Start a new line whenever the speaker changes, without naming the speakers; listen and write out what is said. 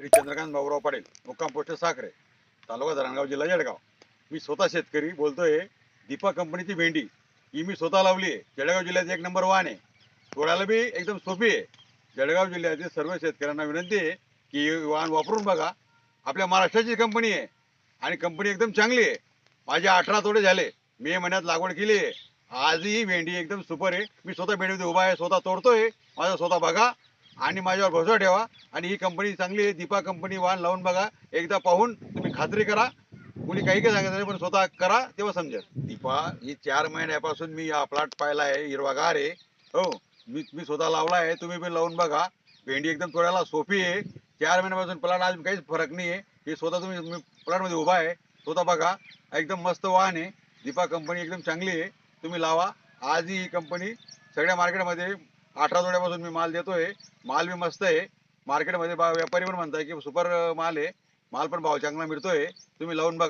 श्री चंद्रकांत भाऊराव पाटील मुक्काम पोस्ट साखरे तालुका धरणगाव जिल्हा जळगाव. मी स्वतः शेतकरी बोलतोय दीपा कंपनीची भेंडी. ही मी स्वतः लावली आहे. जळगाव जिल्ह्यात एक नंबर वाहन आहे. तोडायला बी एकदम सोपी आहे. जळगाव जिल्ह्यातील सर्व शेतकऱ्यांना विनंती आहे की वाहन वापरून बघा. आपल्या महाराष्ट्राची कंपनी आहे आणि कंपनी एकदम चांगली आहे. माझे अठरा तोडे झाले. मे महिन्यात लागवड केली आहे. आजही भेंडी एकदम सुपर आहे. मी स्वतः भेंडीमध्ये उभा आहे स्वतः तोडतोय. माझा स्वतः बघा. आणि माझ्यावर भरोसा ठेवा. आणि ही कंपनी चांगली आहे. दीपा कंपनी वाहन लावून बघा. एकदा पाहून तुम्ही खात्री करा. कुणी काही काही सांगितलं नाही, पण स्वतः करा तेव्हा समजेल. दीपा ही चार महिन्यापासून मी हा प्लॉट पाहिला आहे. हिरवागार आहे. हो मी मी स्वतः लावला आहे. तुम्ही पण लावून बघा. भेंडी एकदम तोडायला सोपी आहे. चार महिन्यापासून प्लॉट आज काहीच फरक नाही आहे हे स्वतः तुम्ही प्लॉटमध्ये उभा आहे. स्वतः बघा. एकदम मस्त वाहन आहे. दीपा कंपनी एकदम चांगली आहे. तुम्ही लावा. आज ही कंपनी सगळ्या मार्केटमध्ये अठरा तोड्यापासून मी माल देतोय. माल बी मस्त आहे. मार्केटमध्ये बा व्यापारी पण म्हणताय की सुपर माल आहे. माल पण भाव चांगला मिळतोय. तुम्ही लावून बघा.